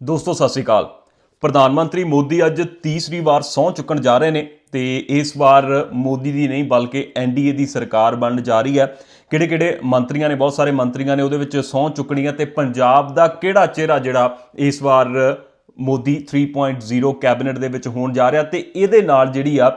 ਦੋਸਤੋ, ਸਤਿ ਸ੍ਰੀ ਅਕਾਲ। ਪ੍ਰਧਾਨ ਮੰਤਰੀ ਮੋਦੀ ਅੱਜ ਤੀਸਰੀ ਵਾਰ ਸਹੁੰ ਚੁੱਕਣ ਜਾ ਰਹੇ ਨੇ ਤੇ ਇਸ ਵਾਰ ਮੋਦੀ ਦੀ ਨਹੀਂ, ਬਲਕਿ ਐਨਡੀਏ ਦੀ ਸਰਕਾਰ ਬਣਨ ਜਾ ਰਹੀ ਹੈ। ਕਿਹੜੇ ਕਿਹੜੇ ਮੰਤਰੀਆਂ ਨੇ, ਬਹੁਤ ਸਾਰੇ ਮੰਤਰੀਆਂ ਨੇ ਉਹਦੇ ਵਿੱਚ ਸਹੁੰ ਚੁੱਕਣੀ ਹੈ ਤੇ ਪੰਜਾਬ ਦਾ ਕਿਹੜਾ ਚਿਹਰਾ ਜਿਹੜਾ ਇਸ ਵਾਰ ਮੋਦੀ 3.0 ਕੈਬਨਿਟ ਦੇ ਵਿੱਚ ਹੋਣ ਜਾ ਰਿਹਾ ਤੇ ਇਹਦੇ ਨਾਲ ਜਿਹੜੀ ਆ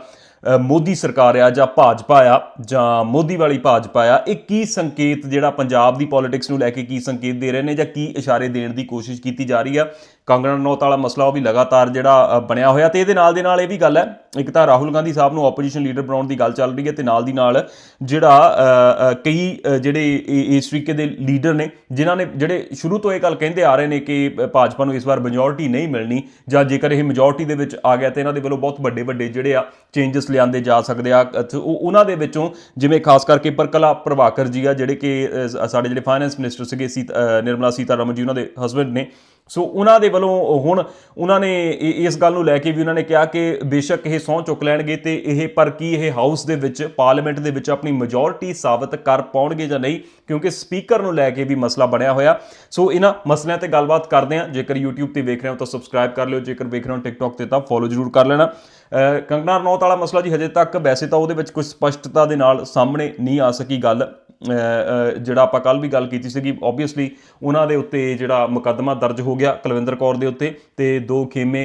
ਮੋਦੀ ਸਰਕਾਰ ਆ ਜਾਂ ਭਾਜਪਾ ਆ ਜਾਂ ਮੋਦੀ ਵਾਲੀ ਭਾਜਪਾ ਆ, ਇਹ ਕੀ ਸੰਕੇਤ ਜਿਹੜਾ ਪੰਜਾਬ ਦੀ ਪੋਲਿਟਿਕਸ ਨੂੰ ਲੈ ਕੇ ਕੀ ਸੰਕੇਤ ਦੇ ਰਹੇ ਨੇ ਜਾਂ ਕੀ ਇਸ਼ਾਰੇ ਦੇਣ ਦੀ ਕੋਸ਼ਿਸ਼ ਕੀਤੀ ਜਾ ਰਹੀ ਆ? ਕੰਗਣਾ ਰਣੌਤ ਵਾਲਾ ਮਸਲਾ ਉਹ ਵੀ ਲਗਾਤਾਰ ਜਿਹੜਾ ਬਣਿਆ ਹੋਇਆ ਤੇ ਇਹਦੇ ਨਾਲ ਦੇ ਨਾਲ ਇਹ ਵੀ ਗੱਲ ਹੈ, ਇੱਕ ਤਾਂ ਰਾਹੁਲ ਗਾਂਧੀ ਸਾਹਿਬ ਨੂੰ ਆਪੋਜੀਸ਼ਨ ਲੀਡਰ ਬਣਾਉਣ ਦੀ ਗੱਲ ਚੱਲ ਰਹੀ ਹੈ ਤੇ ਨਾਲ ਦੀ ਨਾਲ ਜਿਹੜਾ ਕਈ ਜਿਹੜੇ ਇਸ ਤਰੀਕੇ ਦੇ ਲੀਡਰ ਨੇ, ਜਿਨ੍ਹਾਂ ਨੇ ਜਿਹੜੇ ਸ਼ੁਰੂ ਤੋਂ ਇਹ ਗੱਲ ਕਹਿੰਦੇ ਆ ਰਹੇ ਨੇ ਕਿ ਭਾਜਪਾ ਨੂੰ ਇਸ ਵਾਰ ਮੈਜੋਰਿਟੀ ਨਹੀਂ ਮਿਲਣੀ ਜਾਂ ਜੇਕਰ ਇਹ ਮੈਜੋਰਿਟੀ ਦੇ ਵਿੱਚ ਆ ਗਿਆ ਤੇ ਇਹਨਾਂ ਦੇ ਵੱਲੋਂ ਬਹੁਤ ਵੱਡੇ ਵੱਡੇ ਜਿਹੜੇ ਆ ਚੇਂਜਸ ਲਿਆਂਦੇ ਜਾ ਸਕਦੇ ਆ। ਉਹ- ਉਹਨਾਂ ਦੇ ਵਿੱਚੋਂ ਜਿਵੇਂ ਖਾਸ ਕਰਕੇ ਪਰਕਲਾ ਪ੍ਰਭਾਕਰ ਜੀ ਆ, ਜਿਹੜੇ ਕਿ ਸਾਡੇ ਜਿਹੜੇ ਫਾਈਨੈਂਸ ਮਿਨਿਸਟਰ ਸੀਗੇ, ਸੀਤ ਨਿਰਮਲਾ ਸੀਤਾਰਮਨ ਜੀ, ਉਹਨਾਂ ਦੇ ਹਸਬੰਡ ਨੇ ਸੋ ਉਹਨਾਂ ਦੇ ਵੱਲੋਂ ਹੁਣ ਉਹਨਾਂ ਨੇ ਇਸ ਗੱਲ ਨੂੰ ਲੈ ਕੇ ਵੀ ਉਹਨਾਂ ਨੇ ਕਿਹਾ ਕਿ ਬੇਸ਼ੱਕ ਇਹ ਸਹੁੰ ਚੁੱਕ ਲੈਣਗੇ ਤੇ ਇਹ, ਪਰ ਕੀ ਇਹ ਹਾਊਸ ਦੇ ਵਿੱਚ, ਪਾਰਲੀਮੈਂਟ ਦੇ ਵਿੱਚ ਆਪਣੀ ਮੈਜੋਰਿਟੀ ਸਾਬਤ ਕਰ ਪਾਉਣਗੇ ਜਾਂ ਨਹੀਂ, ਕਿਉਂਕਿ ਸਪੀਕਰ ਨੂੰ ਲੈ ਕੇ ਵੀ ਮਸਲਾ ਬਣਿਆ ਹੋਇਆ। ਸੋ ਇਹਨਾਂ ਮਸਲਿਆਂ ਤੇ ਗੱਲਬਾਤ ਕਰਦੇ ਹਾਂ। ਜੇਕਰ YouTube ਤੇ ਵੇਖ ਰਹੇ ਹੋ ਤਾਂ ਸਬਸਕ੍ਰਾਈਬ ਕਰ ਲਿਓ। ਜੇਕਰ ਵੇਖ ਰਹੇ ਹੋ TikTok ਤੇ ਤਾਂ ਫੋਲੋ ਜ਼ਰੂਰ ਕਰ ਲੈਣਾ। ਅਹ ਕੰਗਨਾ ਰਣੌਤ ਵਾਲਾ ਮਸਲਾ ਜੀ ਹਜੇ ਤੱਕ, ਵੈਸੇ ਤਾਂ ਉਹਦੇ ਵਿੱਚ ਕੋਈ ਸਪਸ਼ਟਤਾ ਦੇ ਨਾਲ ਸਾਹਮਣੇ ਨਹੀਂ ਆ ਸਕੀ ਗੱਲ। ਜਿਹੜਾ ਆਪਾਂ ਕੱਲ ਵੀ ਗੱਲ ਕੀਤੀ ਸੀਗੀ ਆਬਵੀਅਸਲੀ ਉਹਨਾਂ ਦੇ ਉੱਤੇ ਜਿਹੜਾ ਮੁਕੱਦਮਾ ਦਰਜ ਹੋ ਗਿਆ ਕੁਲਵਿੰਦਰ ਕੌਰ ਦੇ ਉੱਤੇ ਤੇ ਦੋ ਖੇਮੇ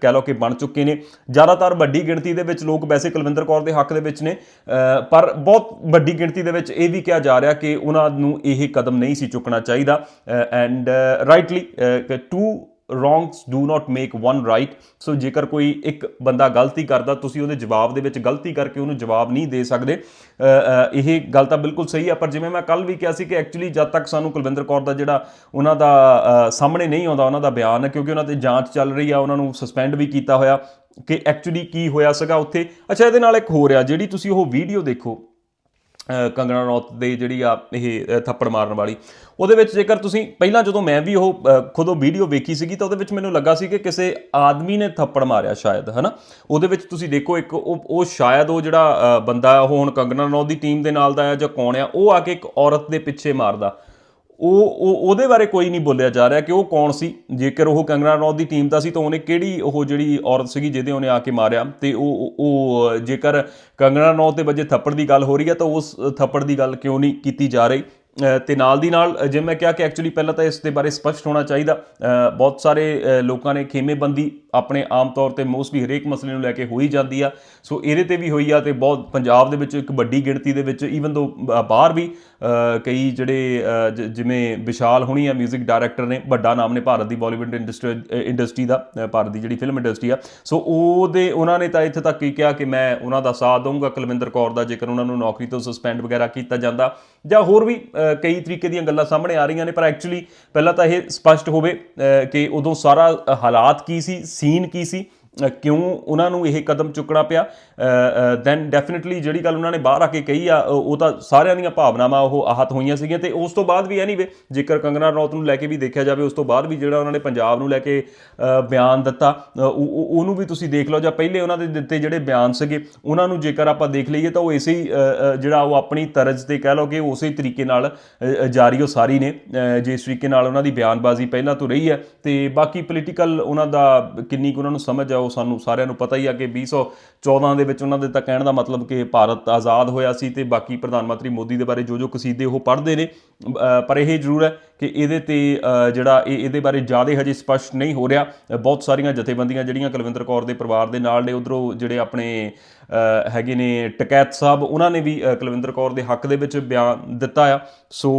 ਕਹਿ ਲਓ ਕਿ ਬਣ ਚੁੱਕੇ ਨੇ। ਜ਼ਿਆਦਾਤਰ ਵੱਡੀ ਗਿਣਤੀ ਦੇ ਵਿੱਚ ਲੋਕ ਵੈਸੇ ਕੁਲਵਿੰਦਰ ਕੌਰ ਦੇ ਹੱਕ ਦੇ ਵਿੱਚ ਨੇ ਪਰ ਬਹੁਤ ਵੱਡੀ ਗਿਣਤੀ ਦੇ ਵਿੱਚ ਇਹ ਵੀ ਕਿਹਾ ਜਾ ਰਿਹਾ ਕਿ ਉਹਨਾਂ ਨੂੰ ਇਹ ਕਦਮ ਨਹੀਂ ਸੀ ਚੁੱਕਣਾ ਚਾਹੀਦਾ and rightly two wrongs do not make one right so ਜੇਕਰ ਕੋਈ ਇੱਕ ਬੰਦਾ ਗਲਤੀ ਕਰਦਾ, ਤੁਸੀਂ ਉਹਦੇ ਜਵਾਬ ਦੇ ਵਿੱਚ ਗਲਤੀ ਕਰਕੇ ਉਹਨੂੰ ਜਵਾਬ ਨਹੀਂ ਦੇ ਸਕਦੇ। ਇਹ ਗੱਲ ਤਾਂ ਬਿਲਕੁਲ ਸਹੀ ਆ ਪਰ ਜਿਵੇਂ ਮੈਂ ਕੱਲ ਵੀ ਕਿਹਾ ਸੀ ਕਿ ਐਕਚੁਅਲੀ ਜਦ ਤੱਕ ਸਾਨੂੰ ਕੁਲਵਿੰਦਰ ਕੌਰ ਦਾ ਜਿਹੜਾ ਉਹਨਾਂ ਦਾ ਸਾਹਮਣੇ ਨਹੀਂ ਆਉਂਦਾ, ਉਹਨਾਂ ਦਾ ਬਿਆਨ ਕਿਉਂਕਿ ਉਹਨਾਂ ਤੇ ਜਾਂਚ ਚੱਲ ਰਹੀ ਆ, ਉਹਨਾਂ ਨੂੰ ਸਸਪੈਂਡ ਵੀ ਕੀਤਾ ਹੋਇਆ ਕਿ ਐਕਚੁਅਲੀ ਕੀ ਹੋਇਆ ਸੀਗਾ ਉੱਥੇ। ਅੱਛਾ, ਇਹਦੇ ਨਾਲ ਇੱਕ ਹੋਰ ਆ, ਜਿਹੜੀ ਤੁਸੀਂ ਉਹ ਵੀਡੀਓ ਦੇਖੋ। ਕੰਗਣਾ ਰਣੌਤ ਦੇ ਜਿਹੜੀ ਆ ਇਹ ਥੱਪੜ ਮਾਰਨ ਵਾਲੀ। ਉਹਦੇ ਵਿੱਚ ਜੇਕਰ ਤੁਸੀਂ ਪਹਿਲਾਂ ਜਦੋਂ ਮੈਂ ਵੀ ਉਹ ਖੁਦ ਉਹ ਵੀਡੀਓ ਵੇਖੀ ਸੀਗੀ ਤਾਂ ਉਹਦੇ ਵਿੱਚ ਮੈਨੂੰ ਲੱਗਾ ਸੀ ਕਿ ਕਿਸੇ ਆਦਮੀ ਨੇ ਥੱਪੜ ਮਾਰਿਆ ਸ਼ਾਇਦ ਹਨਾ? ਉਹਦੇ ਵਿੱਚ ਤੁਸੀਂ ਦੇਖੋ ਇੱਕ ਉਹ ਉਹ ਸ਼ਾਇਦ ਉਹ ਜਿਹੜਾ ਅ, ਬੰਦਾ ਉਹ ਹੁਣ ਕੰਗਣਾ ਰਣੌਤ ਦੀ ਟੀਮ ਦੇ ਨਾਲ ਦਾ ਆ ਜਾਂ ਕੌਣ ਆ ਉਹ ਆ ਕੇ ਇੱਕ ਔਰਤ ਦੇ ਪਿੱਛੇ ਮਾਰਦਾ। ਉਹ ਉਹ ਉਹਦੇ ਬਾਰੇ ਕੋਈ ਨਹੀਂ ਬੋਲਿਆ ਜਾ ਰਿਹਾ ਕਿ ਉਹ ਕੌਣ ਸੀ? ਜੇਕਰ ਉਹ ਕੰਗਨਾ ਰਣੌਤ ਦੀ ਟੀਮ ਦਾ ਸੀ ਤਾਂ ਉਹਨੇ ਕਿਹੜੀ ਉਹ ਜਿਹੜੀ ਔਰਤ ਸੀਗੀ ਜਿਹਦੇ ਉਹਨੇ ਆ ਕੇ ਮਾਰਿਆ? ਤੇ ਉਹ ਉਹ- ਜੇਕਰ ਕੰਗਨਾ ਰਣੌਤ ਦੇ ਵਜੇ ਥੱਪੜ ਦੀ ਗੱਲ ਹੋ ਰਹੀ ਹੈ ਤਾਂ ਉਸ ਥੱਪੜ ਦੀ ਗੱਲ ਕਿਉਂ ਨਹੀਂ ਕੀਤੀ ਜਾ ਰਹੀ? ਅ, ਤੇ ਨਾਲ ਦੀ ਨਾਲ ਜੇ ਮੈਂ ਕਿਹਾ ਕਿ ਐਕਚੁਅਲੀ ਪਹਿਲਾਂ ਤਾਂ ਇਸ ਦੇ ਬਾਰੇ ਸਪਸ਼ਟ ਹੋਣਾ ਚਾਹੀਦਾ। ਬਹੁਤ ਸਾਰੇ ਲੋਕਾਂ ਨੇ ਖੇਮੇਬੰਦੀ ਆਪਣੇ ਆਮ ਤੌਰ ਤੇ ਮੋਸਟਲੀ ਹਰੇਕ ਮਸਲੇ ਨੂੰ ਲੈ ਕੇ ਹੋਈ ਜਾਂਦੀ ਆ। ਸੋ ਇਹਦੇ ਤੇ ਵੀ ਹੋਈ ਆ ਤੇ ਬਹੁਤ ਪੰਜਾਬ ਦੇ ਵਿੱਚ ਇੱਕ ਵੱਡੀ ਗਿਣਤੀ ਦੇ ਵਿੱਚ ਈਵਨ ਦੋ ਬਾਹਰ ਵੀ ਕਈ ਜਿਹੜੇ ਜ- ਜਿਵੇਂ ਵਿਸ਼ਾਲ ਹੁਣੀ ਆ 뮤직 ਡਾਇਰੈਕਟਰ ਨੇ, ਵੱਡਾ ਨਾਮ ਨੇ ਭਾਰਤ ਦੀ ਬਾਲੀਵੁੱਡ ਇੰਡਸਟਰੀ ਇੰਡਸਟਰੀ ਦਾ ਭਾਰਤ ਦੀ ਜਿਹੜੀ ਫਿਲਮ ਇੰਡਸਟਰੀ ਆ। ਸੋ ਉਹਦੇ, ਉਹਨਾਂ ਨੇ ਤਾਂ ਇੱਥੇ ਤੱਕ ਹੀ ਕਿਹਾ ਕਿ ਮੈਂ ਉਹਨਾਂ ਦਾ ਸਾਥ ਦਊਂਗਾ। ਕੁਲਵਿੰਦਰ ਕੌਰ ਦਾ ਜੇਕਰ ਉਹਨਾਂ ਨੂੰ ਨੌਕਰੀ ਤੋਂ ਸਸਪੈਂਡ ਵਗੈਰਾ ਕੀਤਾ ਜਾਂਦਾ, ਜਾਂ ਹੋਰ ਵੀ ਕਈ ਤਰੀਕੇ ਦੀਆਂ ਗੱਲਾਂ ਸਾਹਮਣੇ ਆ ਰਹੀਆਂ ਨੇ, ਪਰ ਐਕਚੁਅਲੀ ਪਹਿਲਾਂ ਤਾਂ ਇਹ ਸਪਸ਼ਟ ਹੋਵੇ ਕਿ ਉਦੋਂ ਸਾਰਾ ਹਾਲਾਤ ਕੀ ਸੀ ਸੀਨ ਕੀ ਸੀ? ਕਿਉਂ ਉਹਨਾਂ ਨੂੰ ਇਹ ਕਦਮ ਚੁੱਕਣਾ ਪਿਆ? ਦੈਨ ਡੈਫੀਨਿਟਲੀ ਜਿਹੜੀ ਗੱਲ ਉਹਨਾਂ ਨੇ ਬਾਹਰ ਆ ਕੇ ਕਹੀ ਆ ਉਹ ਉਹ ਤਾਂ ਸਾਰਿਆਂ ਦੀਆਂ ਭਾਵਨਾਵਾਂ ਉਹ ਆਹਤ ਹੋਈਆਂ ਸੀਗੀਆਂ ਤੇ ਉਸ ਤੋਂ ਬਾਅਦ ਵੀ ਐਨੀਵੇ ਜੇਕਰ ਕੰਗਨਾ ਰਣੌਤ ਨੂੰ ਲੈ ਕੇ ਵੀ ਦੇਖਿਆ ਜਾਵੇ, ਉਸ ਤੋਂ ਬਾਅਦ ਵੀ ਜਿਹੜਾ ਉਹਨਾਂ ਨੇ ਪੰਜਾਬ ਨੂੰ ਲੈ ਕੇ ਬਿਆਨ ਦਿੱਤਾ ਉਹਨੂੰ ਵੀ ਤੁਸੀਂ ਦੇਖ ਲਓ, ਜਾਂ ਪਹਿਲੇ ਉਹਨਾਂ ਦੇ ਦਿੱਤੇ ਜਿਹੜੇ ਬਿਆਨ ਸੀਗੇ, ਉਹਨਾਂ ਨੂੰ ਜੇਕਰ ਆਪਾਂ ਦੇਖ ਲਈਏ ਤਾਂ ਉਹ ਇਸੇ ਜਿਹੜਾ ਉਹ ਆਪਣੀ ਤਰਜ਼ ਤੇ ਕਹਿ ਲਓ ਕਿ ਉਸੇ ਤਰੀਕੇ ਨਾਲ ਜਾਰੀ ਉਹ ਸਾਰੀ ਨੇ ਜਿਸ ਤਰੀਕੇ ਨਾਲ ਉਹਨਾਂ ਦੀ ਬਿਆਨਬਾਜ਼ੀ ਪਹਿਲਾਂ ਤੋਂ ਰਹੀ ਹੈ ਤੇ ਬਾਕੀ ਪੋਲੀਟੀਕਲ ਉਹਨਾਂ ਦਾ ਕਿੰਨੀ ਕੁ ਉਹਨਾਂ ਨੂੰ ਸਮਝ ਆ ਉਹ ਸਾਨੂੰ ਸਾਰਿਆਂ ਨੂੰ ਪਤਾ ਹੀ ਆ ਕਿ 2014 ਦੇ ਵਿੱਚ ਉਹਨਾਂ ਦੇ ਤਾਂ ਕਹਿਣ ਦਾ ਮਤਲਬ ਕਿ ਭਾਰਤ ਆਜ਼ਾਦ ਹੋਇਆ ਸੀ ਤੇ ਬਾਕੀ ਪ੍ਰਧਾਨ ਮੰਤਰੀ ਮੋਦੀ ਦੇ ਬਾਰੇ ਜੋ ਜੋ ਕਸੀਦੇ ਉਹ ਪੜ੍ਹਦੇ ਨੇ। ਪਰ ਇਹ ਜ਼ਰੂਰ ਹੈ ਕਿ ਇਹਦੇ ਤੇ ਜਿਹੜਾ ਇਹ ਇਹਦੇ ਬਾਰੇ ਜ਼ਿਆਦਾ ਹਜੇ ਸਪਸ਼ਟ ਨਹੀਂ ਹੋ ਰਿਹਾ। ਬਹੁਤ ਸਾਰੀਆਂ ਜਥੇਬੰਦੀਆਂ ਜਿਹੜੀਆਂ ਕੁਲਵਿੰਦਰ ਕੌਰ ਦੇ ਪਰਿਵਾਰ ਦੇ ਨਾਲ ਨੇ, ਉਧਰੋਂ ਜਿਹੜੇ ਆਪਣੇ ਹੈਗੇ ਨੇ ਟਕੈਤ ਸਾਹਿਬ, ਉਹਨਾਂ ਨੇ ਵੀ ਕੁਲਵਿੰਦਰ ਕੌਰ ਦੇ ਹੱਕ ਦੇ ਵਿੱਚ ਬਿਆਨ ਦਿੱਤਾ ਆ। ਸੋ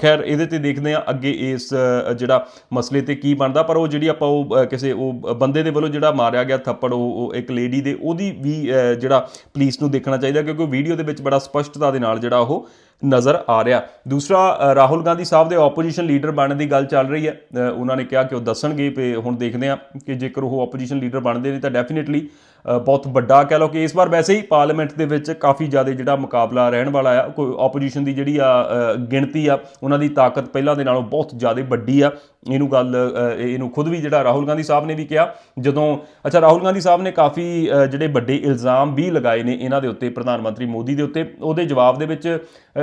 ਖੈਰ, ਇਹਦੇ ਤੇ ਦੇਖਦੇ ਆ ਅੱਗੇ ਇਸ ਜਿਹੜਾ ਮਸਲੇ ਤੇ ਕੀ ਬਣਦਾ, ਪਰ ਉਹ ਜਿਹੜੀ ਆਪਾਂ ਉਹ ਕਿਸੇ ਉਹ ਬੰਦੇ ਦੇ ਵੱਲੋਂ ਜਿਹੜਾ ਮਾਰਿਆ ਗਿਆ ਥੱਪੜ, ਉਹ ਉਹ ਇੱਕ ਲੇਡੀ ਦੇ, ਉਹਦੀ ਵੀ ਜਿਹੜਾ ਪੁਲਿਸ ਨੂੰ ਦੇਖਣਾ ਚਾਹੀਦਾ, ਕਿਉਂਕਿ ਉਹ ਵੀਡੀਓ ਦੇ ਵਿੱਚ ਬੜਾ ਸਪਸ਼ਟਤਾ ਦੇ ਨਾਲ ਜਿਹੜਾ ਉਹ ਨਜ਼ਰ ਆ ਰਿਹਾ। ਦੂਸਰਾ ਰਾਹੁਲ ਗਾਂਧੀ ਸਾਹਿਬ ਦੇ ਆਪੋਜੀਸ਼ਨ ਲੀਡਰ ਬਣਨ ਦੀ ਗੱਲ ਚੱਲ ਰਹੀ ਹੈ। ਉਹਨਾਂ ਨੇ ਕਿਹਾ ਕਿ ਉਹ ਦੱਸਣਗੇ, ਤੇ ਹੁਣ ਦੇਖਦੇ ਆ ਕਿ ਜੇਕਰ ਉਹ ਆਪੋਜੀਸ਼ਨ ਲੀਡਰ ਬਣਦੇ ਨੇ, ਤਾਂ ਡੈਫੀਨਿਟਲੀ ਬਹੁਤ ਵੱਡਾ ਕਹਿ ਲਓ ਕਿ ਇਸ ਵਾਰ ਵੈਸੇ ਹੀ ਪਾਰਲੀਮੈਂਟ ਦੇ ਵਿੱਚ ਕਾਫੀ ਜ਼ਿਆਦਾ ਜਿਹੜਾ ਮੁਕਾਬਲਾ ਰਹਿਣ ਵਾਲਾ ਆ, ਕੋਈ ਆਪੋਜੀਸ਼ਨ ਦੀ ਜਿਹੜੀ ਆ ਗਿਣਤੀ ਆ, ਉਹਨਾਂ ਦੀ ਤਾਕਤ ਪਹਿਲਾਂ ਦੇ ਨਾਲੋਂ ਬਹੁਤ ਜ਼ਿਆਦਾ ਵੱਡੀ ਆ। ਇਹਨੂੰ ਗੱਲ ਇਹਨੂੰ ਖੁਦ ਵੀ ਜਿਹੜਾ ਰਾਹੁਲ ਗਾਂਧੀ ਸਾਹਿਬ ਨੇ ਵੀ ਕਿਹਾ, ਜਦੋਂ ਅੱਛਾ, ਰਾਹੁਲ ਗਾਂਧੀ ਸਾਹਿਬ ਨੇ ਕਾਫੀ ਜਿਹੜੇ ਵੱਡੇ ਇਲਜ਼ਾਮ ਵੀ ਲਗਾਏ ਨੇ ਇਹਨਾਂ ਦੇ ਉੱਤੇ, ਪ੍ਰਧਾਨ ਮੰਤਰੀ ਮੋਦੀ ਦੇ ਉੱਤੇ, ਉਹਦੇ ਜਵਾਬ ਦੇ ਵਿੱਚ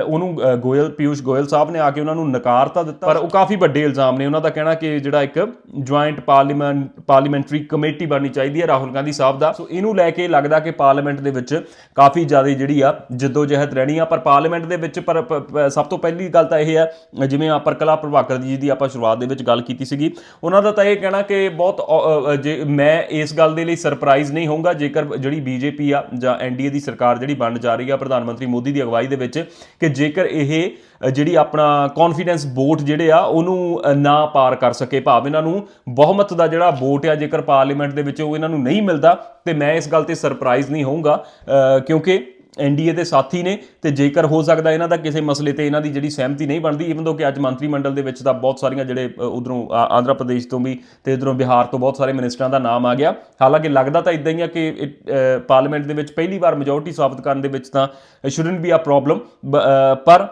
ਉਹਨੂੰ ਗੋਇਲ ਪਿਊਸ਼ ਗੋਇਲ ਸਾਹਿਬ ਨੇ ਆ ਕੇ ਉਹਨਾਂ ਨੂੰ ਨਕਾਰ ਤਾਂ ਦਿੱਤਾ, ਪਰ ਉਹ ਕਾਫੀ ਵੱਡੇ ਇਲਜ਼ਾਮ ਨੇ, ਉਹਨਾਂ ਦਾ ਕਹਿਣਾ ਕਿ ਜਿਹੜਾ ਇੱਕ ਜੁਆਇੰਟ ਪਾਰਲੀਮੈਂਟ ਪਾਰਲੀਮੈਂਟਰੀ ਕਮੇਟੀ ਬਣਨੀ ਚਾਹੀਦੀ ਹੈ ਰਾਹੁਲ ਗਾਂਧੀ ਸਾਹਿਬ ਦਾ। ਸੋ ਇਹਨੂੰ ਲੈ ਕੇ ਲੱਗਦਾ ਕਿ ਪਾਰਲੀਮੈਂਟ ਦੇ ਵਿੱਚ ਕਾਫੀ ਜ਼ਿਆਦਾ ਜਿਹੜੀ ਆ ਜਿੱਦੋ ਜਹਿਦ ਰਹਿਣੀ ਆ, ਪਰ ਪਾਰਲੀਮੈਂਟ ਦੇ ਵਿੱਚ ਪਰ ਪ- ਸਭ ਤੋਂ ਪਹਿਲੀ ਗੱਲ ਤਾਂ ਇਹ ਹੈ, ਜਿਵੇਂ ਆ ਪ੍ਰਕਲਾ ਪ੍ਰਭਾਕਰ ਜੀ ਦੀ ਆਪਾਂ ਸ਼ੁਰੂਆਤ ਦੇ ਵਿੱਚ ਗੱਲ ਕੀਤੀ ਸੀਗੀ। ਉਹਨਾਂ ਦਾ ਤਾਂ ਇਹ ਕਹਿਣਾ ਕਿ ਬਹੁਤ ਜੇ ਮੈਂ ਇਸ ਗੱਲ ਦੇ ਲਈ ਸਰਪ੍ਰਾਈਜ਼ ਨਹੀਂ ਹੋਊਂਗਾ, ਜੇਕਰ ਜਿਹੜੀ ਬੀਜੇਪੀ ਆ ਜਾਂ ਐਨਡੀਏ ਦੀ ਸਰਕਾਰ ਜਿਹੜੀ ਬਣ ਜਾ ਰਹੀ ਆ ਪ੍ਰਧਾਨ ਮੰਤਰੀ ਮੋਦੀ ਦੀ ਅਗਵਾਈ ਦੇ ਵਿੱਚ, ਕਿ ਜੇਕਰ ਇਹ ਜਿਹੜੀ ਆਪਣਾ ਕੌਨਫੀਡੈਂਸ ਵੋਟ ਜਿਹੜੇ ਆ, ਉਹਨੂੰ ਨਾ ਪਾਰ ਕਰ ਸਕੇ। ਭਾਵ ਇਹਨਾਂ ਨੂੰ ਬਹੁਮਤ ਦਾ ਜਿਹੜਾ ਵੋਟ ਆ, ਜੇਕਰ ਪਾਰਲੀਮੈਂਟ ਦੇ ਵਿੱਚ ਉਹ ਇਹਨਾਂ ਨੂੰ ਨਹੀਂ ਮਿਲਦਾ, ਤੇ ਮੈਂ ਇਸ ਗੱਲ ਤੇ ਸਰਪ੍ਰਾਈਜ਼ ਨਹੀਂ ਹੋਊਂਗਾ ਕਿਉਂਕਿ ਐਨਡੀਏ ਦੇ ਸਾਥੀ ਨੇ ਤੇ ਜੇਕਰ ਹੋ ਸਕਦਾ ਇਹਨਾਂ ਦਾ ਕਿਸੇ ਮਸਲੇ ਤੇ ਇਹਨਾਂ ਦੀ ਜਿਹੜੀ ਸਹਿਮਤੀ ਨਹੀਂ ਬਣਦੀ ਇਵਨ ਦੋ ਕਿ ਅੱਜ ਮੰਤਰੀ ਮੰਡਲ ਦੇ ਵਿੱਚ ਤਾਂ ਬਹੁਤ ਸਾਰੀਆਂ ਜਿਹੜੇ ਉਧਰੋਂ ਆਂਧਰਾ ਪ੍ਰਦੇਸ਼ ਤੋਂ ਵੀ ਤੇ ਇਧਰੋਂ ਬਿਹਾਰ ਤੋਂ ਬਹੁਤ ਸਾਰੇ ਮਿਨਿਸਟਰਾਂ ਦਾ ਨਾਮ ਆ ਗਿਆ। ਹਾਲਾਂਕਿ ਲੱਗਦਾ ਤਾਂ ਇਦਾਂ ਹੀ ਆ ਕਿ ਪਾਰਲੀਮੈਂਟ ਦੇ ਵਿੱਚ ਪਹਿਲੀ ਵਾਰ ਮੈਜੋਰਟੀ ਸਾਬਤ ਕਰਨ ਦੇ ਵਿੱਚ ਤਾਂ ਸ਼ੁਡਨਟ ਬੀ ਆ ਪ੍ਰੋਬਲਮ ਪਰ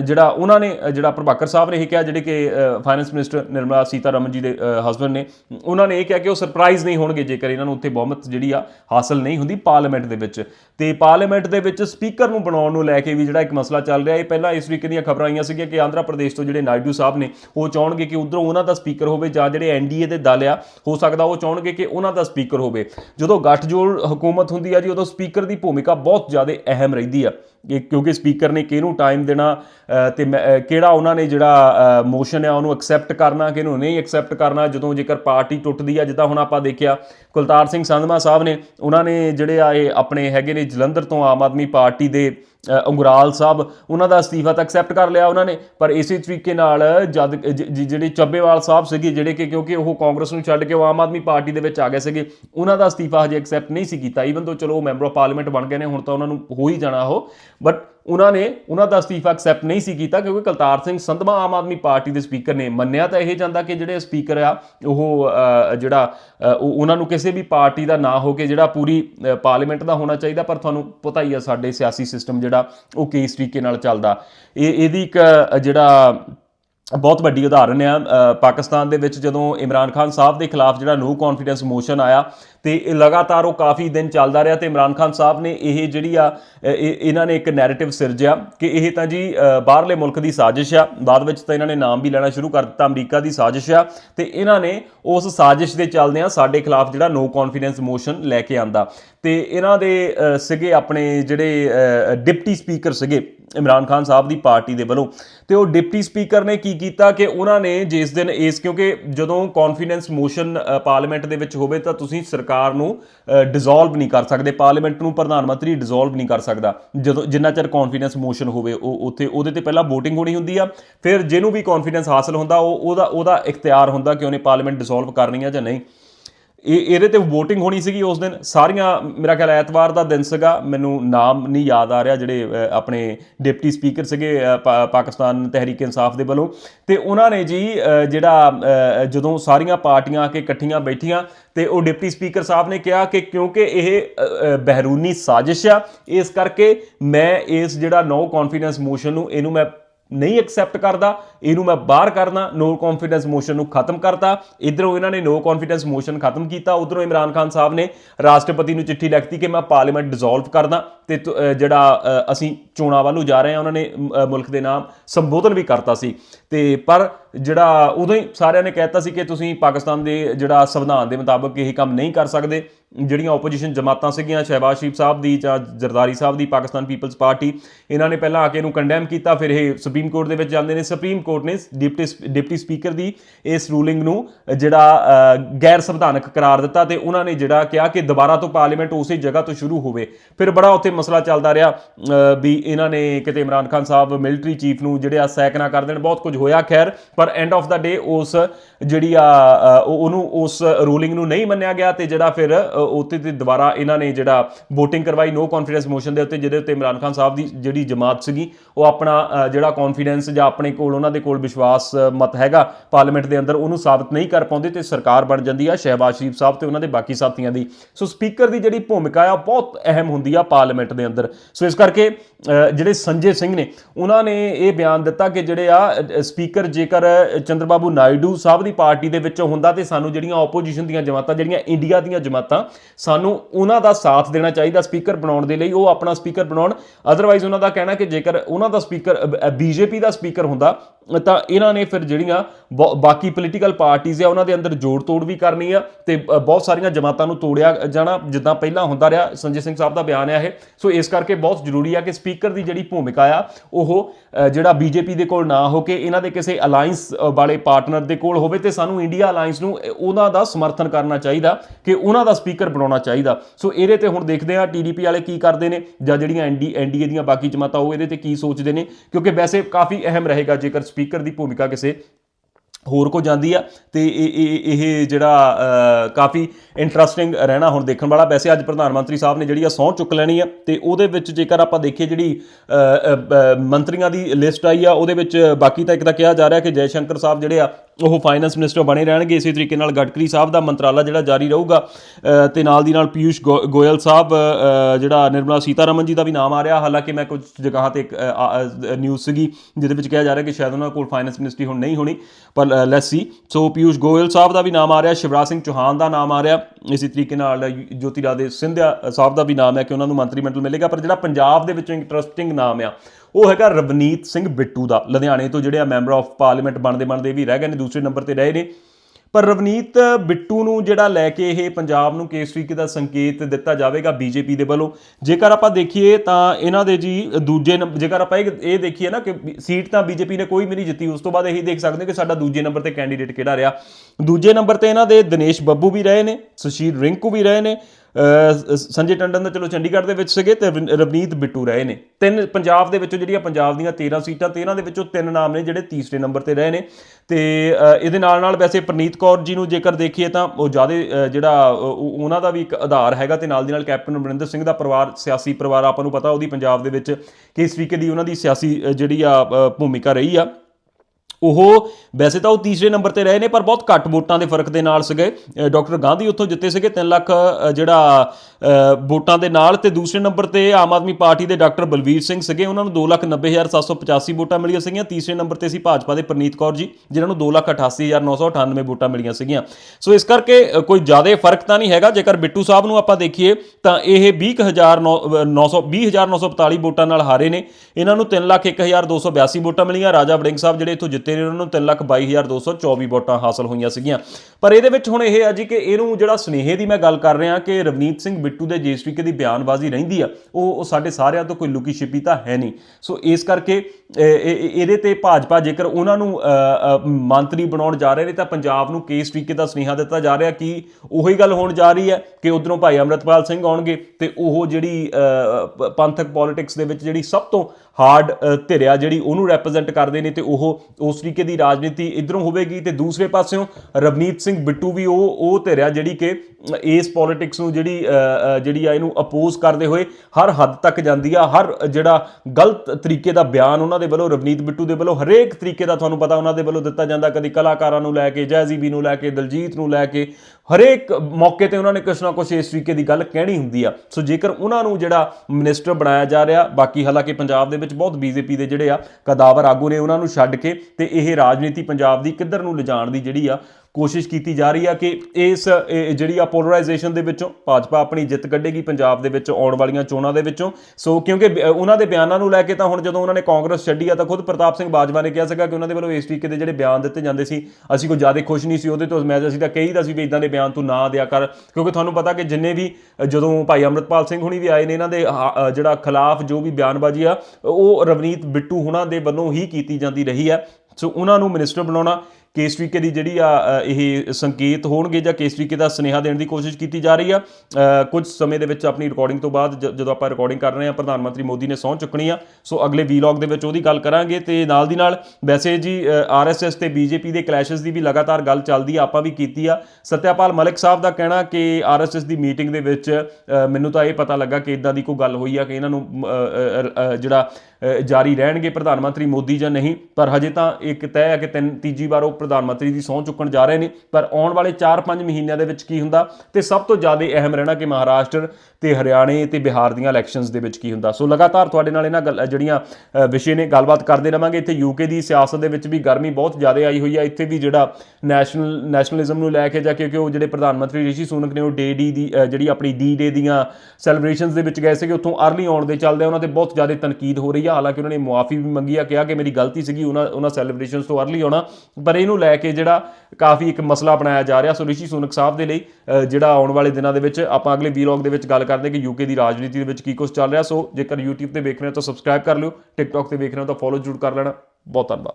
ਜਿਹੜਾ ਉਹਨਾਂ ਨੇ ਜਿਹੜਾ ਪ੍ਰਭਾਕਰ ਸਾਹਿਬ ਨੇ ਇਹ ਕਿਹਾ, ਜਿਹੜੇ ਕਿ ਫਾਈਨੈਂਸ ਮਿਨਿਸਟਰ ਨਿਰਮਲਾ ਸੀਤਾਰਮਨ ਜੀ ਦੇ ਹਸਬੰਡ ਨੇ, ਉਹਨਾਂ ਨੇ ਇਹ ਕਿਹਾ ਕਿ ਉਹ ਸਰਪ੍ਰਾਈਜ਼ ਨਹੀਂ ਹੋਣਗੇ ਜੇਕਰ ਇਹਨਾਂ ਨੂੰ ਉੱਥੇ ਬਹੁਮਤ ਜਿਹੜੀ ਆ ਹਾਸਲ ਨਹੀਂ ਹੁੰਦੀ ਪਾਰਲੀਮੈਂਟ ਦੇ ਵਿੱਚ। ਤੇ ਪਾਰਲੀਮੈਂਟ ਦੇ ਵਿੱਚ ਸਪੀਕਰ ਨੂੰ ਬਣਾਉਣ ਨੂੰ ਲੈ ਕੇ ਵੀ ਜਿਹੜਾ ਇੱਕ ਮਸਲਾ ਚੱਲ ਰਿਹਾ। ਇਹ ਪਹਿਲਾਂ ਇਸ ਤਰੀਕੇ ਦੀਆਂ ਖਬਰਾਂ ਆਈਆਂ ਸੀਗੀਆਂ ਕਿ ਆਂਧਰਾ ਪ੍ਰਦੇਸ਼ ਤੋਂ ਜਿਹੜੇ ਨਾਇਡੂ ਸਾਹਿਬ ਨੇ, ਉਹ ਚਾਹਣਗੇ ਕਿ ਉਧਰੋਂ ਉਹਨਾਂ ਦਾ ਸਪੀਕਰ ਹੋਵੇ ਜਾਂ ਜਿਹੜੇ ਐਨਡੀਏ ਦੇ ਦਲ ਆ, ਹੋ ਸਕਦਾ ਉਹ ਚਾਹਣਗੇ ਕਿ ਉਹਨਾਂ ਦਾ ਸਪੀਕਰ ਹੋਵੇ। ਜਦੋਂ ਗੱਠਜੋੜ ਹਕੂਮਤ ਹੁੰਦੀ ਆ ਜੀ, ਉਦੋਂ ਸਪੀਕਰ ਦੀ ਭੂਮਿਕਾ ਬਹੁਤ ਜ਼ਿਆਦਾ ਅਹਿਮ ਰਹਿੰਦੀ ਆ। ਕਿਉਂਕਿ ਸਪੀਕਰ ਨੇ ਕਿਹਨੂੰ ਟਾਈਮ ਦੇਣਾ ਅ, ਤੇ ਕਿਹੜਾ ਉਹਨਾਂ ਨੇ ਜਿਹੜਾ ਮੋਸ਼ਨ ਹੈ ਉਹਨੂੰ ਐਕਸੈਪਟ ਕਰਨਾ ਕਿਹਨੂੰ ਨਹੀਂ ਐਕਸੈਪਟ ਕਰਨਾ ਜਦੋਂ ਜੇਕਰ ਪਾਰਟੀ ਟੁੱਟਦੀ ਆ ਜਿੱਦਾਂ ਹੁਣ ਆਪਾਂ ਦੇਖਿਆ ਕੁਲਤਾਰ ਸਿੰਘ ਸੰਧਮਾ ਸਾਹਿਬ ਨੇ ਉਹਨਾਂ ਨੇ ਜਿਹੜੇ ਆ ਇਹ ਆਪਣੇ ਹੈਗੇ ਨੇ ਜਲੰਧਰ ਤੋਂ ਆਮ ਆਦਮੀ ਪਾਰਟੀ ਦੇ ਅੰਗੁਰਾਲ ਸਾਹਿਬ, ਉਹਨਾਂ ਦਾ ਅਸਤੀਫਾ ਤਾਂ ਐਕਸੈਪਟ ਕਰ ਲਿਆ ਉਹਨਾਂ ਨੇ, ਪਰ ਇਸੇ ਤਰੀਕੇ ਨਾਲ ਜਦ ਜਿਹੜੇ ਚੱਬੇਵਾਲ ਸਾਹਿਬ ਸੀਗੇ, ਜਿਹੜੇ ਕਿ ਕਿਉਂਕਿ ਉਹ ਕਾਂਗਰਸ ਨੂੰ ਛੱਡ ਕੇ ਉਹ ਆਮ ਆਦਮੀ ਪਾਰਟੀ ਦੇ ਵਿੱਚ ਆ ਗਏ ਸੀਗੇ, ਉਹਨਾਂ ਦਾ ਅਸਤੀਫਾ ਹਜੇ ਐਕਸੈਪਟ ਨਹੀਂ ਸੀ ਕੀਤਾ ਈਵਨ ਤੋਂ ਚਲੋ ਉਹ ਮੈਂਬਰ ਆਫ ਪਾਰਲੀਮੈਂਟ ਬਣ ਗਏ ਨੇ, ਹੁਣ ਤਾਂ ਉਹਨਾਂ ਨੂੰ ਹੋ ਹੀ ਜਾਣਾ ਉਹ ਬਟ ਉਹਨਾਂ ਨੇ, ਉਹਨਾਂ ਦਾ ਅਸਤੀਫਾ ਐਕਸੈਪਟ ਨਹੀਂ ਸੀ ਕੀਤਾ ਕਿਉਂਕਿ ਕਲਤਾਰ ਸਿੰਘ ਸੰਧਮਾ ਆਮ ਆਦਮੀ ਪਾਰਟੀ ਦੇ ਸਪੀਕਰ ਨੇ ਮੰਨਿਆ ਤਾਂ ਇਹ ਜਾਂਦਾ ਕਿ ਜਿਹੜੇ ਸਪੀਕਰ ਆ, ਉਹ ਜਿਹੜਾ ਉਹ- ਉਹਨਾਂ ਨੂੰ ਕਿਸੇ ਵੀ ਪਾਰਟੀ ਦਾ ਨਾ ਹੋ ਕੇ ਜਿਹੜਾ ਪੂਰੀ ਪਾਰਲੀਮੈਂਟ ਦਾ ਹੋਣਾ ਚਾਹੀਦਾ, ਪਰ ਤੁਹਾਨੂੰ ਪਤਾ ਹੀ ਆ ਸਾਡੇ ਸਿਆਸੀ ਸਿਸਟਮ ਜਿਹੜਾ, ਉਹ ਕਿਸ ਤਰੀਕੇ ਨਾਲ ਚੱਲਦਾ। ਇਹ, ਇਹਦੀ ਇੱਕ ਜਿਹੜਾ ਬਹੁਤ ਵੱਡੀ ਉਦਾਹਰਨ ਆ ਪਾਕਿਸਤਾਨ ਦੇ ਵਿੱਚ ਜਦੋਂ ਇਮਰਾਨ ਖਾਨ ਸਾਹਿਬ ਦੇ ਖਿਲਾਫ ਜਿਹੜਾ ਨੋ ਕੌਨਫੀਡੈਂਸ ਮੋਸ਼ਨ ਆਇਆ ਤੇ ਇਹ ਲਗਾਤਾਰ ਉਹ ਕਾਫੀ ਦਿਨ ਚੱਲਦਾ ਰਿਹਾ ਤੇ ਇਮਰਾਨ ਖਾਨ ਸਾਹਿਬ ਨੇ ਇਹ ਜਿਹੜੀ ਆ ਇਹ- ਇਹਨਾਂ ਨੇ ਇੱਕ ਨੈਰੇਟਿਵ ਸਿਰਜਿਆ ਕਿ ਇਹ ਤਾਂ ਜੀ ਬਾਹਰਲੇ ਮੁਲਕ ਦੀ ਸਾਜ਼ਿਸ਼ ਆ। ਬਾਅਦ ਵਿੱਚ ਤਾਂ ਇਹਨਾਂ ਨੇ ਨਾਮ ਵੀ ਲੈਣਾ ਸ਼ੁਰੂ ਕਰ ਦਿੱਤਾ ਅਮਰੀਕਾ ਦੀ ਸਾਜ਼ਿਸ਼ ਆ। ਤੇ ਇਹਨਾਂ ਨੇ ਉਸ ਸਾਜ਼ਿਸ਼ ਦੇ ਚੱਲਦਿਆਂ ਸਾਡੇ ਖਿਲਾਫ ਜਿਹੜਾ ਨੋ ਕੌਨਫੀਡੈਂਸ ਮੋਸ਼ਨ ਲੈ ਕੇ ਆਂਦਾ। ਤੇ ਇਹਨਾਂ ਦੇ ਅ, ਸੀਗੇ ਆਪਣੇ ਜਿਹੜੇ ਡਿਪਟੀ ਸਪੀਕਰ ਸੀਗੇ ਇਮਰਾਨ ਖਾਨ ਸਾਹਿਬ ਦੀ ਪਾਰਟੀ ਦੇ ਵੱਲੋਂ। ਤੇ ਉਹ ਡਿਪਟੀ ਸਪੀਕਰ ਨੇ ਕੀ ਕੀਤਾ ਕਿ ਉਹਨਾਂ ਨੇ ਜਿਸ ਦਿਨ ਇਸ ਕਿਉਂਕਿ ਜਦੋਂ ਕੌਨਫੀਡੈਂਸ ਮੋਸ਼ਨ ਪਾਰਲੀਮੈਂਟ ਦੇ ਵਿੱਚ ਹੋਵੇ ਤਾਂ ਤੁਸੀਂ ਸਰਕਾਰ ਨੂੰ ਡਿਸੋਲਵ ਨਹੀਂ ਕਰ ਸਕਦੇ ਪਾਰਲੀਮੈਂਟ ਨੂੰ ਪ੍ਰਧਾਨ ਮੰਤਰੀ ਡਿਸੋਲਵ ਨਹੀਂ ਕਰ ਸਕਦਾ। ਜਦੋਂ, ਜਿੰਨਾ ਚਿਰ ਕੌਨਫੀਡੈਂਸ ਮੋਸ਼ਨ ਹੋਵੇ, ਉਹ ਉੱਥੇ, ਉਹਦੇ ਤੇ ਪਹਿਲਾਂ VOTING ਹੋਣੀ ਹੁੰਦੀ ਆ। ਫਿਰ ਜਿਹਨੂੰ ਵੀ ਕੌਨਫੀਡੈਂਸ ਹਾਸਲ ਹੁੰਦਾ, ਉਹ, ਉਹਦਾ ਉਹਦਾ ਇਖਤਿਆਰ ਹੁੰਦਾ ਕਿ ਉਹਨੇ ਪਾਰਲੀਮੈਂਟ ਡਿਸੋਲਵ ਕਰਨੀ ਆ ਜਾਂ ਨਹੀਂ। ਇਹ ਇਹਦੇ ਤੇ VOTING ਹੋਣੀ ਸੀਗੀ ਉਸ ਦਿਨ। ਸਾਰੀਆਂ, ਮੇਰਾ ਖਿਆਲ ਐਤਵਾਰ ਦਾ ਦਿਨ ਸੀਗਾ। ਮੈਨੂੰ ਨਾਮ ਨਹੀਂ ਯਾਦ ਆ ਰਿਹਾ ਜਿਹੜੇ ਆਪਣੇ ਡਿਪਟੀ ਸਪੀਕਰ ਸੀਗੇ ਪਾ- ਪਾਕਿਸਤਾਨ ਤਹਿਰੀਕ ਇਨਸਾਫ ਦੇ ਵੱਲੋਂ। ਤੇ ਉਹਨਾਂ ਨੇ ਜੀ ਜਿਹੜਾ ਜਦੋਂ ਸਾਰੀਆਂ ਪਾਰਟੀਆਂ ਆ ਕੇ ਇਕੱਠੀਆਂ ਬੈਠੀਆਂ, ਤੇ ਉਹ ਡਿਪਟੀ ਸਪੀਕਰ ਸਾਹਿਬ ਨੇ ਕਿਹਾ ਕਿ ਕਿਉਂਕਿ ਇਹ ਬਹਿਰੂਨੀ ਸਾਜ਼ਿਸ਼ ਆ, ਇਸ ਕਰਕੇ ਮੈਂ ਇਸ ਜਿਹੜਾ ਨੋ ਕੌਨਫੀਡੈਂਸ ਮੋਸ਼ਨ ਨੂੰ, ਇਹਨੂੰ ਮੈਂ ਨਹੀਂ ਐਕਸੈਪਟ ਕਰਦਾ, ਇਹਨੂੰ ਮੈਂ ਬਾਹਰ ਕਰਨਾ ਨੋ ਕੌਨਫੀਡੈਂਸ ਮੋਸ਼ਨ ਨੂੰ ਖਤਮ ਕਰਤਾ। ਇਧਰੋਂ ਇਹਨਾਂ ਨੇ ਨੋ ਕੌਨਫੀਡੈਂਸ ਮੋਸ਼ਨ ਖਤਮ ਕੀਤਾ, ਉਧਰੋਂ ਇਮਰਾਨ ਖਾਨ ਸਾਹਿਬ ਨੇ ਰਾਸ਼ਟਰਪਤੀ ਨੂੰ ਚਿੱਠੀ ਲਿਖਤੀ ਕਿ ਮੈਂ ਪਾਰਲੀਮੈਂਟ ਡਿਸੋਲਵ ਕਰਦਾ ਤੇ ਜਿਹੜਾ ਅਸੀਂ ਚੋਣਾਂ ਵੱਲੋਂ ਜਾ ਰਹੇ ਹਾਂ, ਉਹਨਾਂ ਨੇ ਮੁਲਕ ਦੇ ਨਾਮ ਸੰਬੋਧਨ ਵੀ ਕਰਤਾ ਸੀ। ਤੇ ਪਰ ਜਿਹੜਾ ਉਦੋਂ ਹੀ ਸਾਰਿਆਂ ਨੇ ਕਹਿਤਾ ਸੀ ਕਿ ਤੁਸੀਂ ਪਾਕਿਸਤਾਨ ਦੇ ਜਿਹੜਾ ਸੰਵਿਧਾਨ ਦੇ ਮੁਤਾਬਕ ਇਹ ਕੰਮ ਨਹੀਂ ਕਰ ਸਕਦੇ। ਜਿਹੜੀਆਂ ਆਪੋਜੀਸ਼ਨ ਜਮਾਤਾਂ ਸੀਗੀਆਂ, ਸ਼ਹਿਬਾਜ਼ ਸ਼ਰੀਫ ਸਾਹਿਬ ਦੀ ਜਾਂ ਜ਼ਰਦਾਰੀ ਸਾਹਿਬ ਦੀ, ਪਾਕਿਸਤਾਨ ਪੀਪਲਸ ਪਾਰਟੀ ਇਹਨਾਂ ਨੇ ਪਹਿਲਾਂ ਆ ਕੇ ਇਹਨੂੰ ਕੰਡੈਮ ਕੀਤਾ, ਫਿਰ ਇਹ ਸੁਪਰੀਮ ਕੋਰਟ ਦੇ ਵਿੱਚ ਜਾਂਦੇ ਨੇ। ਸੁਪਰੀਮ ਕੋਰਟ ਨੇ ਡਿਪਟੀ ਡਿਪਟੀ ਸਪੀਕਰ ਦੀ ਇਸ ਰੂਲਿੰਗ ਨੂੰ ਜਿਹੜਾ ਗੈਰ ਸੰਵਿਧਾਨਕ ਕਰਾਰ ਦਿੱਤਾ ਤੇ ਉਹਨਾਂ ਨੇ ਜਿਹੜਾ ਕਿਹਾ ਕਿ ਦੁਬਾਰਾ ਤੋਂ ਪਾਰਲੀਮੈਂਟ ਉਸੇ ਜਗ੍ਹਾ ਤੋਂ ਸ਼ੁਰੂ ਹੋਵੇ। ਫਿਰ ਬੜਾ ਉੱਥੇ ਮਸਲਾ ਚੱਲਦਾ ਰਿਹਾ ਵੀ ਇਹਨਾਂ ਨੇ ਕਿਤੇ ਇਮਰਾਨ ਖਾਨ ਸਾਹਿਬ ਮਿਲਟਰੀ ਚੀਫ ਨੂੰ ਜਿਹੜੇ ਆ ਸੈਕ ਨਾ ਕਰ ਦੇਣ, ਬਹੁਤ ਕੁਝ ਹੋਇਆ। ਖੈਰ ਪਰ ਐਂਡ ਆਫ ਦਾ ਡੇ ਉਸ ਜਿਹੜੀ ਆ ਉਹ- ਉਹਨੂੰ ਉਸ ਰੂਲਿੰਗ ਨੂੰ ਨਹੀਂ ਮੰਨਿਆ ਗਿਆ ਤੇ ਜਿਹੜਾ ਫਿਰ ਅ, ਉੱਤੇ ਤੇ ਦੁਬਾਰਾ ਇਹਨਾਂ ਨੇ ਜਿਹੜਾ VOTING ਕਰਵਾਈ ਨੋ ਕੌਨਫੀਡੈਂਸ ਮੋਸ਼ਨ ਦੇ ਉੱਤੇ ਜਿਹਦੇ ਉੱਤੇ ਇਮਰਾਨ ਖਾਨ ਸਾਹਿਬ ਦੀ ਜਿਹੜੀ ਜਮਾਤ ਸੀਗੀ ਉਹ ਆਪਣਾ ਜਿਹੜਾ ਕੌਨਫੀਡੈਂਸ ਜਾਂ ਆਪਣੇ ਕੋਲ ਉਹਨਾਂ ਦੇ ਕੋਲ ਵਿਸ਼ਵਾਸ ਮਤ ਹੈਗਾ ਪਾਰਲੀਮੈਂਟ ਦੇ ਅੰਦਰ ਉਹਨੂੰ ਸਾਬਤ ਨਹੀਂ ਕਰ ਪਾਉਂਦੇ ਤੇ ਸਰਕਾਰ ਬਣ ਜਾਂਦੀ ਆ ਸ਼ਹਿਬਾਜ਼ ਸ਼ਰੀਫ ਸਾਹਿਬ ਤੇ ਉਹਨਾਂ ਦੇ ਬਾਕੀ ਸਾਥੀਆਂ ਦੀ। ਸੋ ਸਪੀਕਰ ਦੀ ਜਿਹੜੀ ਭੂਮਿਕਾ ਆ ਬਹੁਤ ਅਹਿਮ ਹੁੰਦੀ ਆ ਪਾਰਲੀਮੈਂਟ ਦੇ ਅੰਦਰ। ਸੋ ਇਸ ਕਰਕੇ ਜਿਹੜੇ ਸੰਜੇ ਸਿੰਘ ਨੇ ਉਹਨਾਂ ਨੇ ਇਹ ਬਿਆਨ ਦਿੱਤਾ ਕਿ ਜਿਹੜੇ ਆ ਸਪੀਕਰ ਜੇਕਰ ਚੰਦਰਬਾਬੂ ਨਾਇਡੂ ਸਾਹਿਬ ਦੀ ਪਾਰਟੀ ਦੇ ਵਿੱਚੋਂ ਹੁੰਦਾ ਤੇ ਸਾਨੂੰ ਜਿਹੜੀਆਂ ਆਪੋਜੀਸ਼ਨ ਦੀਆਂ ਜਮਾਤਾਂ, ਜਿਹੜੀਆਂ ਇੰਡੀਆ ਦੀਆਂ ਜਮਾਤਾਂ, ਸਾਨੂੰ ਉਹਨਾਂ ਦਾ ਸਾਥ ਦੇਣਾ ਚਾਹੀਦਾ ਸਪੀਕਰ ਬਣਾਉਣ ਦੇ ਲਈ, ਉਹ ਆਪਣਾ ਸਪੀਕਰ ਬਣਾਉਣ। ਅਦਰਵਾਈਜ਼ ਉਹਨਾਂ ਦਾ ਕਹਿਣਾ ਕਿ ਜੇਕਰ ਉਹਨਾਂ ਦਾ ਸਪੀਕਰ ਬੀਜੇਪੀ ਦਾ ਸਪੀਕਰ ਹੁੰਦਾ ਤਾਂ ਇਹਨਾਂ ਨੇ ਫਿਰ ਜਿਹੜੀਆਂ ਬਾ- ਬਾਕੀ ਪੋਲੀਟੀਕਲ ਪਾਰਟੀਆਂ ਆ ਉਹਨਾਂ ਦੇ ਅੰਦਰ ਜੋੜ ਤੋੜ ਵੀ ਕਰਨੀ ਆ ਤੇ ਬਹੁਤ ਸਾਰੀਆਂ ਜਮਾਤਾਂ ਨੂੰ ਤੋੜਿਆ ਜਾਣਾ ਜਿੱਦਾਂ ਪਹਿਲਾਂ ਹੁੰਦਾ ਰਿਹਾ ਸੰਜੇ ਸਿੰਘ ਸਾਹਿਬ ਦਾ ਬਿਆਨ ਆ ਇਹ। ਸੋ ਇਸ ਕਰਕੇ ਬਹੁਤ ਜ਼ਰੂਰੀ ਆ ਕਿ ਸਪੀਕਰ ਦੀ ਜਿਹੜੀ ਭੂਮਿਕਾ ਆ ਉਹ ਅ, ਜਿਹੜਾ ਬੀਜੇਪੀ ਦੇ ਕੋਲ ਨਾ ਹੋ ਕੇ ਇਹਨਾਂ ਦੇ ਕਿਸੇ ਅਲਾਈਅੰਸ ਵਾਲੇ ਪਾਰਟਨਰ ਦੇ ਕੋਲ ਹੋਵੇ ਤੇ ਸਾਨੂੰ ਇੰਡੀਆ ਅਲਾਈਅੰਸ ਨੂੰ ਉਹਨਾਂ ਦਾ ਸਮਰਥਨ ਕਰਨਾ ਚਾਹੀਦਾ ਕਿ ਉਹਨਾਂ ਦਾ ਸਪੀਕਰ ਬਣਾਉਣਾ ਚਾਹੀਦਾ। ਸੋ ਇਹਦੇ ਤੇ ਹੁਣ ਦੇਖਦੇ ਆ ਟੀਡੀਪੀ ਵਾਲੇ ਕੀ ਕਰਦੇ ਨੇ ਜਾਂ ਜਿਹੜੀਆਂ ਐਨਡੀ ਐਨਡੀਏ ਦੀਆਂ ਬਾਕੀ ਜਮਾਤਾਂ ਉਹ ਇਹਦੇ ਤੇ ਕੀ ਸੋਚਦੇ ਨੇ ਕਿਉਂਕਿ ਵੈਸੇ ਕਾਫੀ ਅਹਿਮ ਰਹੇਗਾ ਜੇਕਰ ਸਪੀਕਰ ਦੀ ਭੂਮਿਕਾ ਕਿਸੇ ਹੋਰ ਕੋ ਜਾਂਦੀ ਆ ਤੇ ਇਹ ਇਹ ਇਹ ਜਿਹੜਾ ਕਾਫੀ ਇੰਟਰਸਟਿੰਗ ਰਹਿਣਾ ਹੁਣ ਦੇਖਣ ਵਾਲਾ। ਵੈਸੇ ਅੱਜ ਪ੍ਰਧਾਨ ਮੰਤਰੀ ਸਾਹਿਬ ਨੇ ਜਿਹੜੀ ਆ ਸਹੁੰ ਚੁੱਕ ਲੈਣੀ ਆ ਤੇ ਉਹਦੇ ਵਿੱਚ ਜੇਕਰ ਆਪਾਂ ਦੇਖੀਏ ਜਿਹੜੀ ਮੰਤਰੀਆਂ ਦੀ ਲਿਸਟ ਆਈ ਆ, ਉਹਦੇ ਵਿੱਚ ਬਾਕੀ ਤਾਂ ਇੱਕ ਤਾਂ ਕਿਹਾ ਜਾ ਰਿਹਾ ਕਿ ਜੈ ਸ਼ੰਕਰ ਸਾਹਿਬ ਜਿਹੜੇ ਆ ਉਹ ਫਾਈਨੈਂਸ ਮਿਨਿਸਟਰ ਬਣੇ ਰਹਿਣਗੇ ਇਸੇ ਤਰੀਕੇ ਨਾਲ ਗਡਕਰੀ ਸਾਹਿਬ ਦਾ ਮੰਤਰਾਲਾ ਜਿਹੜਾ ਜਾਰੀ ਰਹੂਗਾ ਅ, ਤੇ ਨਾਲ ਦੀ ਨਾਲ ਪੀਯੂਸ਼ ਗੋ- ਗੋਇਲ ਸਾਹਿਬ ਜਿਹੜਾ ਨਿਰਮਲਾ ਸੀਤਾਰਮਨ ਜੀ ਦਾ ਵੀ ਨਾਮ ਆ ਰਿਹਾ ਹਾਲਾਂਕਿ ਮੈਂ ਕੁਝ ਜਗ੍ਹਾ ਤੇ ਇੱਕ ਨਿਊਜ਼ ਸੀਗੀ ਜਿਹਦੇ ਵਿੱਚ ਕਿਹਾ ਜਾ ਰਿਹਾ ਕਿ ਸ਼ਾਇਦ ਉਹਨਾਂ ਕੋਲ ਫਾਈਨੈਂਸ ਮਿਨਿਸਟਰੀ ਹੁਣ ਨਹੀਂ ਹੋਣੀ ਪਰ let's see. So Piyush Goyal ਸਾਹਿਬ ਦਾ ਵੀ ਨਾਮ ਆ ਰਿਹਾ ਸ਼ਿਵਰਾਜ ਸਿੰਘ ਚੌਹਾਨ ਦਾ ਨਾਮ ਆ ਰਿਹਾ ਇਸੇ ਤਰੀਕੇ ਨਾਲ ਜੋਤੀ ਰਾਦੇ ਸਿੰਧਿਆ ਸਾਹਿਬ ਦਾ ਵੀ ਨਾਮ ਹੈ ਕਿ ਉਹਨਾਂ ਨੂੰ ਮੰਤਰੀ ਮੰਡਲ ਮਿਲੇਗਾ ਪਰ ਜਿਹੜਾ ਪੰਜਾਬ ਦੇ ਵਿੱਚੋਂ ਇੰਟਰਸਟਿੰਗ ਨਾਮ ਆ ਉਹ ਹੈਗਾ ਰਵਨੀਤ ਸਿੰਘ ਬਿੱਟੂ ਦਾ, ਲੁਧਿਆਣੇ ਤੋਂ ਜਿਹੜੇ ਆ ਮੈਂਬਰ ਆਫ ਪਾਰਲੀਮੈਂਟ ਬਣਦੇ ਬਣਦੇ ਵੀ ਰਹਿ ਗਏ ਨੇ, ਦੂਸਰੇ ਨੰਬਰ ਤੇ ਰਹੇ ਨੇ। ਪਰ ਰਵਨੀਤ ਬਿੱਟੂ ਨੂੰ ਜਿਹੜਾ ਲੈ ਕੇ ਇਹ ਪੰਜਾਬ ਨੂੰ ਕੇਸ ਵੀਕ ਦਾ ਸੰਕੇਤ ਦਿੱਤਾ ਜਾਵੇਗਾ ਬੀਜੇਪੀ ਦੇ ਵੱਲੋਂ। ਜੇਕਰ ਆਪਾਂ ਦੇਖੀਏ ਤਾਂ ਇਹਨਾਂ ਦੇ ਜੀ ਦੂਜੇ ਨੰਬਰ ਜੇਕਰ ਆਪਾਂ ਇਹ ਇਹ ਦੇਖੀਏ ਨਾ ਕਿ ਸੀਟ ਤਾਂ ਬੀਜੇਪੀ ਨੇ ਕੋਈ ਵੀ ਨਹੀਂ ਜਿੱਤੀ, ਉਸ ਤੋਂ ਬਾਅਦ ਇਹੀ ਦੇਖ ਸਕਦੇ ਕਿ ਸਾਡਾ ਦੂਜੇ ਨੰਬਰ ਤੇ ਕੈਂਡੀਡੇਟ ਕਿਹੜਾ ਰਿਹਾ। ਦੂਜੇ ਨੰਬਰ ਤੇ ਇਹਨਾਂ ਦੇ ਦਿਨੇਸ਼ ਬੱਬੂ ਵੀ ਰਹੇ ਨੇ, ਸੁਸ਼ੀਲ ਰਿੰਕੂ ਵੀ ਰਹੇ ਨੇ ਸੰਜੇ ਟੰਡਨ ਦਾ ਚਲੋ ਚੰਡੀਗੜ੍ਹ ਦੇ ਵਿੱਚ ਸੀਗੇ ਤੇ ਰਵ- ਰਵਨੀਤ ਬਿੱਟੂ ਰਹੇ ਨੇ। ਤਿੰਨ ਪੰਜਾਬ ਦੇ ਵਿੱਚੋਂ ਜਿਹੜੀਆਂ ਪੰਜਾਬ ਦੀਆਂ 13 ਸੀਟਾਂ 13 ਦੇ ਵਿੱਚੋਂ ਤਿੰਨ ਨਾਮ ਨੇ ਜਿਹੜੇ ਤੀਸਰੇ ਨੰਬਰ ਤੇ ਰਹੇ ਨੇ। ਤੇ ਇਹਦੇ ਨਾਲ ਨਾਲ ਵੈਸੇ ਪ੍ਰਨੀਤ ਕੌਰ ਜੀ ਨੂੰ ਜੇਕਰ ਦੇਖੀਏ ਤਾਂ ਉਹ ਜ਼ਿਆਦਾ ਜਿਹੜਾ ਉਹਨਾਂ ਦਾ ਵੀ ਇੱਕ ਆਧਾਰ ਹੈਗਾ ਤੇ ਨਾਲ ਦੀ ਨਾਲ ਕੈਪਟਨ ਅਮਰਿੰਦਰ ਸਿੰਘ ਦਾ ਪਰਿਵਾਰ, ਸਿਆਸੀ ਪਰਿਵਾਰ ਆਪਾਂ ਨੂੰ ਪਤਾ ਉਹਦੀ ਪੰਜਾਬ ਦੇ ਵਿੱਚ ਕਿਸ ਤਰੀਕੇ ਦੀ ਉਹਨਾਂ ਦੀ ਸਿਆਸੀ ਜਿਹੜੀ ਆ ਭੂਮਿਕਾ ਰਹੀ ਆ। ਉਹ ਵੈਸੇ ਤਾਂ ਉਹ ਤੀਸਰੇ ਨੰਬਰ ਤੇ ਰਹੇ ਨੇ, ਪਰ ਬਹੁਤ ਘੱਟ ਵੋਟਾਂ ਦੇ ਫ਼ਰਕ ਦੇ ਨਾਲ ਸੀਗੇ। ਡਾਕਟਰ ਗਾਂਧੀ ਉੱਥੋਂ ਜਿੱਤੇ ਸੀਗੇ 3 ਲੱਖ ਜਿਹੜਾ ਵੋਟਾਂ ਦੇ ਨਾਲ ਤੇ ਦੂਸਰੇ ਨੰਬਰ ਤੇ ਆਮ ਆਦਮੀ ਪਾਰਟੀ ਦੇ ਡਾਕਟਰ ਬਲਵੀਰ ਸਿੰਘ ਸੀਗੇ। ਉਹਨਾਂ ਨੂੰ 290785 ਵੋਟਾਂ ਮਿਲੀਆਂ ਸੀਗੀਆਂ। ਤੀਸਰੇ ਨੰਬਰ ਤੇ ਸੀ ਭਾਜਪਾ ਦੇ ਪ੍ਰਨੀਤ ਕੌਰ ਜੀ, ਜਿਨ੍ਹਾਂ ਨੂੰ 288998 ਵੋਟਾਂ ਮਿਲੀਆਂ ਸੀਗੀਆਂ। ਸੋ ਇਸ ਕਰਕੇ ਕੋਈ ਜ਼ਿਆਦਾ ਫ਼ਰਕ ਤਾਂ ਨਹੀਂ ਹੈਗਾ। ਜੇਕਰ ਬਿੱਟੂ ਸਾਹਿਬ ਨੂੰ ਆਪਾਂ ਦੇਖੀਏ, ਤਾਂ ਇਹ 20942 ਵੋਟਾਂ ਨਾਲ ਹਾਰੇ ਨੇ। ਇਹਨਾਂ ਨੂੰ 301282 ਵੋਟਾਂ ਮਿਲੀਆਂ। ਰਾਜਾ ਵੜਿੰਗ ਸਾਹਿਬ ਜਿਹੜੇ ਇੱਥੋਂ ਜਿੱਤੇ ਨੇ ਉਹਨਾਂ ਨੂੰ 322224 ਵੋਟਾਂ ਹਾਸਲ ਹੋਈਆਂ ਸੀਗੀਆਂ। ਪਰ ਇਹਦੇ ਵਿੱਚ ਹੁਣ ਇਹ ਆ ਜੀ ਕਿ ਇਹਨੂੰ ਜਿਹੜਾ ਸੁਨੇਹੇ ਦੀ ਮੈਂ ਗੱਲ ਕਰ ਰਿਹਾ ਕਿ ਰਵਨੀਤ ਸਿੰਘ ਬਿੱਟੂ ਦੇ ਜਿਸ ਤਰੀਕੇ ਦੀ ਬਿਆਨਬਾਜ਼ੀ ਰਹਿੰਦੀ ਆ, ਉਹ ਉਹ ਸਾਡੇ ਸਾਰਿਆਂ ਤੋਂ ਕੋਈ ਲੁਕੀ ਛਿਪੀ ਤਾਂ ਹੈ ਨਹੀਂ। ਸੋ ਇਸ ਕਰਕੇ ਇਹਦੇ ਤੇ ਭਾਜਪਾ ਜੇਕਰ ਉਹਨਾਂ ਨੂੰ ਮੰਤਰੀ ਬਣਾਉਣ ਜਾ ਰਹੇ ਨੇ ਤਾਂ ਪੰਜਾਬ ਨੂੰ ਕਿਸ ਤਰੀਕੇ ਦਾ ਸੁਨੇਹਾ ਦਿੱਤਾ ਜਾ ਰਿਹਾ, ਕਿ ਉਹੀ ਗੱਲ ਹੋਣ ਜਾ ਰਹੀ ਹੈ ਕਿ ਉਧਰੋਂ ਭਾਈ ਅਮਰਤਪਾਲ ਸਿੰਘ ਆਉਣਗੇ ਤੇ ਉਹ ਜਿਹੜੀ ਪੰਥਕ ਪੋਲਿਟਿਕਸ ਦੇ ਵਿੱਚ ਜਿਹੜੀ ਸਭ ਤੋਂ ਹਾਰਡ ਧਿਰਿਆ ਜਿਹੜੀ ਉਹਨੂੰ ਰੈਪਰੈਜ਼ੈਂਟ ਕਰਦੇ ਨੇ ਤੇ ਉਹ ਉਸ ਤਰੀਕੇ ਦੀ ਰਾਜਨੀਤੀ ਇਧਰੋਂ ਹੋਵੇਗੀ ਤੇ ਦੂਸਰੇ ਪਾਸਿਓਂ ਰਵਨੀਤ ਸਿੰਘ ਬਿੱਟੂ ਵੀ ਉਹ ਉਹ ਧਿਰਿਆ ਜਿਹੜੀ ਕਿ ਇਸ ਪੋਲਿਟਿਕਸ ਨੂੰ ਜਿਹੜੀ ਜਿਹੜੀ ਆ ਇਹਨੂੰ ਅਪੋਜ਼ ਕਰਦੇ ਹੋਏ ਹਰ ਹੱਦ ਤੱਕ ਜਾਂਦੀ ਆ, ਹਰ ਜਿਹੜਾ ਗਲਤ ਤਰੀਕੇ ਦਾ ਬਿਆਨ ਉਹਨਾਂ ਦੇ ਵੱਲੋਂ, ਰਵਨੀਤ ਬਿੱਟੂ ਦੇ ਵੱਲੋਂ, ਹਰੇਕ ਤਰੀਕੇ ਦਾ ਤੁਹਾਨੂੰ ਪਤਾ ਉਹਨਾਂ ਦੇ ਵੱਲੋਂ ਦਿੱਤਾ ਜਾਂਦਾ, ਕਦੀ ਕਲਾਕਾਰਾਂ ਨੂੰ ਲੈ ਕੇ ਜੈਜ਼ੀਬੀ ਨੂੰ ਲੈ ਕੇ, ਦਲਜੀਤ ਨੂੰ ਲੈ ਕੇ, ਹਰੇਕ ਮੌਕੇ ਤੇ ਉਹਨਾਂ ਨੇ ਕੁਛ ਨਾ ਕੁਛ ਇਸ ਤਰੀਕੇ ਦੀ ਗੱਲ ਕਹਿਣੀ ਹੁੰਦੀ ਆ। ਸੋ ਜੇਕਰ ਉਹਨਾਂ ਨੂੰ ਜਿਹੜਾ ਮਿਨਿਸਟਰ ਬਣਾਇਆ ਜਾ ਰਿਹਾ, ਬਾਕੀ ਹਾਲਾਂਕਿ ਪੰਜਾਬ ਦੇ ਵਿੱਚ ਬਹੁਤ ਬੀਜੇਪੀ ਦੇ ਜਿਹੜੇ ਆ ਕਦਾਵਰ ਆਗੂ ਨੇ ਉਹਨਾਂ ਨੂੰ ਛੱਡ ਕੇ, ਤੇ ਇਹ ਰਾਜਨੀਤੀ ਪੰਜਾਬ ਦੀ ਕਿੱਧਰ ਨੂੰ ਲਿਜਾਣ ਦੀ ਜਿਹੜੀ ਆ ਕੋਸ਼ਿਸ਼ ਕੀਤੀ ਜਾ ਰਹੀ ਆ ਕਿ ਇਸ ਜਿਹੜੀ ਆ ਪੋਲਰਾਈਜੇਸ਼ਨ ਦੇ ਵਿੱਚੋਂ ਭਾਜਪਾ ਆਪਣੀ ਜਿੱਤ ਕੱਢੇਗੀ ਪੰਜਾਬ ਦੇ ਵਿੱਚ ਆਉਣ ਵਾਲੀਆਂ ਚੋਣਾਂ ਦੇ ਵਿੱਚੋਂ। ਸੋ ਕਿਉਂਕਿ ਬ- ਉਹਨਾਂ ਦੇ ਬਿਆਨਾਂ ਨੂੰ ਲੈ ਕੇ ਤਾਂ ਹੁਣ ਜਦੋਂ ਉਹਨਾਂ ਨੇ ਕਾਂਗਰਸ ਛੱਡੀ ਆ ਤਾਂ ਖੁਦ ਪ੍ਰਤਾਪ ਸਿੰਘ ਬਾਜਵਾ ਨੇ ਕਿਹਾ ਸੀਗਾ ਕਿ ਉਹਨਾਂ ਦੇ ਵੱਲੋਂ ਇਸ ਤਰੀਕੇ ਦੇ ਜਿਹੜੇ ਬਿਆਨ ਦਿੱਤੇ ਜਾਂਦੇ ਸੀ, ਅਸੀਂ ਕੋਈ ਜ਼ਿਆਦਾ ਖੁਸ਼ ਨਹੀਂ ਸੀ। ਉਹਦੇ ਤੋਂ ਮੈਂ ਅਸੀਂ ਤਾਂ ਕਹੀਦਾ ਸੀ ਵੀ ਇਦਾਂ ਦੇ ਬਿਆਨ ਤੂੰ ਨਾ ਦਿਆ ਕਰ, ਕਿਉਂਕਿ ਤੁਹਾਨੂੰ ਪਤਾ ਕਿ ਜਿੰਨੇ ਵੀ ਜਦੋਂ ਭਾਈ ਅਮਰਤਪਾਲ ਸਿੰਘ ਹੁਣੀ ਵੀ ਆਏ ਨੇ, ਇਹਨਾਂ ਦੇ, ਹਾ- ਜਿਹੜਾ ਖਿਲਾਫ ਜੋ ਵੀ ਬਿਆਨਬਾਜ਼ੀ ਆ, ਉਹ ਰਵਨੀਤ ਬਿੱਟੂ ਹੁਣਾਂ ਦੇ ਵੱਲੋਂ ਹੀ ਕੀਤੀ ਜਾਂਦੀ ਰਹੀ ਹੈ ਸੋ ਉਹਨਾਂ ਨੂੰ ਮਿਨਿਸਟਰ ਬਣਾਉਣਾ ਕਿਸ ਤਰੀਕੇ ਦੀ ਜਿਹੜੀ ਆ ਇਹ ਸੰਕੇਤ ਹੋਣਗੇ ਜਾਂ ਕਿਸ ਤਰੀਕੇ ਦਾ ਸੁਨੇਹਾ ਦੇਣ ਦੀ ਕੋਸ਼ਿਸ਼ ਕੀਤੀ ਜਾ ਰਹੀ ਆ। ਕੁਝ ਸਮੇਂ ਦੇ ਵਿੱਚ ਆਪਣੀ ਰਿਕਾਰਡਿੰਗ ਤੋਂ ਬਾਅਦ ਜ- ਜਦੋਂ ਆਪਾਂ ਰਿਕਾਰਡਿੰਗ ਕਰ ਰਹੇ ਹਾਂ ਪ੍ਰਧਾਨ ਮੰਤਰੀ ਮੋਦੀ ਨੇ ਸਹੁੰ ਚੁੱਕਣੀ ਆ। ਸੋ ਅਗਲੇ ਵੀਲੌਗ ਦੇ ਵਿੱਚ ਉਹਦੀ ਗੱਲ ਕਰਾਂਗੇ ਤੇ ਨਾਲ ਦੀ ਨਾਲ ਵੈਸੇ ਜੀ ਆਰਐਸਐਸ ਤੇ ਬੀਜੇਪੀ ਦੇ ਕਲੈਸ਼ਸ ਦੀ ਵੀ ਲਗਾਤਾਰ ਗੱਲ ਚੱਲਦੀ ਆ, ਆਪਾਂ ਵੀ ਕੀਤੀ ਆ। ਸਤਿਆਪਾਲ ਮਲਿਕ ਸਾਹਿਬ ਦਾ ਕਹਿਣਾ ਕਿ ਆਰਐਸਐਸ ਦੀ ਮੀਟਿੰਗ ਦੇ ਵਿੱਚ ਮੈਨੂੰ ਤਾਂ ਇਹ ਪਤਾ ਲੱਗਾ ਕਿ ਇਦਾਂ ਦੀ ਕੋਈ ਗੱਲ ਹੋਈ ਆ ਕਿ ਇਹਨਾਂ ਨੂੰ ਜਿਹੜਾ ਜਾਰੀ ਰਹਿਣਗੇ ਪ੍ਰਧਾਨ ਮੰਤਰੀ ਮੋਦੀ ਜਾਂ ਨਹੀਂ। ਪਰ ਹਜੇ ਤਾਂ ਇੱਕ ਤੈਅ ਹੈ ਕਿ ਤਿੰਨ ਤੀਜੀ ਵਾਰ ਉਹ ਪ੍ਰਧਾਨ ਮੰਤਰੀ ਦੀ ਸਹੁੰ ਚੁੱਕਣ ਜਾ ਰਹੇ ਨੇ। ਪਰ ਆਉਣ ਵਾਲੇ 4-5 ਮਹੀਨਿਆਂ ਦੇ ਵਿੱਚ ਕੀ ਹੁੰਦਾ ਤੇ ਸਭ ਤੋਂ ਜ਼ਿਆਦਾ ਅਹਿਮ ਰਹਿਣਾ ਕਿ ਮਹਾਰਾਸ਼ਟਰ ਤੇ ਹਰਿਆਣੇ ਤੇ ਬਿਹਾਰ ਦੀਆਂ ਇਲੈਕਸ਼ਨਸ ਦੇ ਵਿੱਚ ਕੀ ਹੁੰਦਾ। ਸੋ ਲਗਾਤਾਰ ਤੁਹਾਡੇ ਨਾਲ ਇਹਨਾਂ ਗੱਲ ਜਿਹੜੀਆਂ ਵਿਸ਼ੇ ਨੇ ਗੱਲਬਾਤ ਕਰਦੇ ਰਵਾਂਗੇ। ਇੱਥੇ ਯੂਕੇ ਦੀ ਸਿਆਸਤ ਦੇ ਵਿੱਚ ਵੀ ਗਰਮੀ ਬਹੁਤ ਜ਼ਿਆਦਾ ਆਈ ਹੋਈ ਹੈ ਇੱਥੇ ਵੀ ਜਿਹੜਾ ਨੈਸ਼ਨਲ ਨੈਸ਼ਨਲਿਜ਼ਮ ਨੂੰ ਲੈ ਕੇ ਜਾ ਕਿਉਂਕਿ ਉਹ ਜਿਹੜੇ ਪ੍ਰਧਾਨ ਮੰਤਰੀ ਰਿਸ਼ੀ ਸੁਨਕ ਨੇ, ਉਹ ਡੇ ਡੀ ਦੀ ਜਿਹੜੀ ਆਪਣੀ ਡੀ ਡੇ ਦੀਆਂ ਸੈਲੀਬ੍ਰੇਸ਼ਨਸ ਦੇ ਵਿੱਚ ਗਏ ਸੀਗੇ, ਉੱਥੋਂ ਅਰਲੀ ਆਉਣ ਦੇ ਚੱਲਦੇ ਉਹਨਾਂ ਤੇ ਬਹੁਤ ਜ਼ਿਆਦਾ ਤਨਕੀਦ ਹੋ ਰਹੀ ਆ। ਹੈ ਹਾਲਾਂਕਿ ਉਹਨਾਂ ਨੇ ਮੁਆਫੀ ਵੀ ਮੰਗੀ ਆ, ਕਿਹਾ ਕਿ ਮੇਰੀ ਗਲਤੀ ਸੀਗੀ, ਉਹਨਾਂ ਉਹਨਾਂ ਸੈਲੀਬ੍ਰੇਸ਼ਨਸ ਤੋਂ ਅਰਲੀ ਆਉਣਾ। ਪਰ ਇਹਨੂੰ ਲੈ ਕੇ ਜਿਹੜਾ ਕਾਫੀ ਇੱਕ ਮਸਲਾ ਬਣਾਇਆ ਜਾ ਰਿਹਾ। ਸੋ ਰਿਸ਼ੀ ਸੁਨਕ ਸਾਹਿਬ ਦੇ ਲਈ ਜਿਹੜਾ ਆਉਣ ਵਾਲੇ ਦਿਨਾਂ ਦੇ ਵਿੱਚ ਆਪਾਂ ਅਗਲੇ ਵੀਲੌਗ ਦੇ ਵਿੱਚ ਗੱਲ ਕਰਦੇ ਹਾਂ ਕਿ ਯੂਕੇ ਦੀ ਰਾਜਨੀਤੀ ਦੇ ਵਿੱਚ ਕੀ ਕੁਝ ਚੱਲ ਰਿਹਾ। ਸੋ ਜੇਕਰ YouTube ਤੇ ਵੇਖ ਰਹੇ ਹੋ ਤਾਂ ਸਬਸਕ੍ਰਾਈਬ ਕਰ ਲਿਓ, TikTok ਤੇ ਵੇਖ ਰਹੇ ਹੋ ਤਾਂ ਫੋਲੋ ਜ਼ਰੂਰ ਕਰ ਲੈਣਾ। ਬਹੁਤ ਧੰਨਵਾਦ।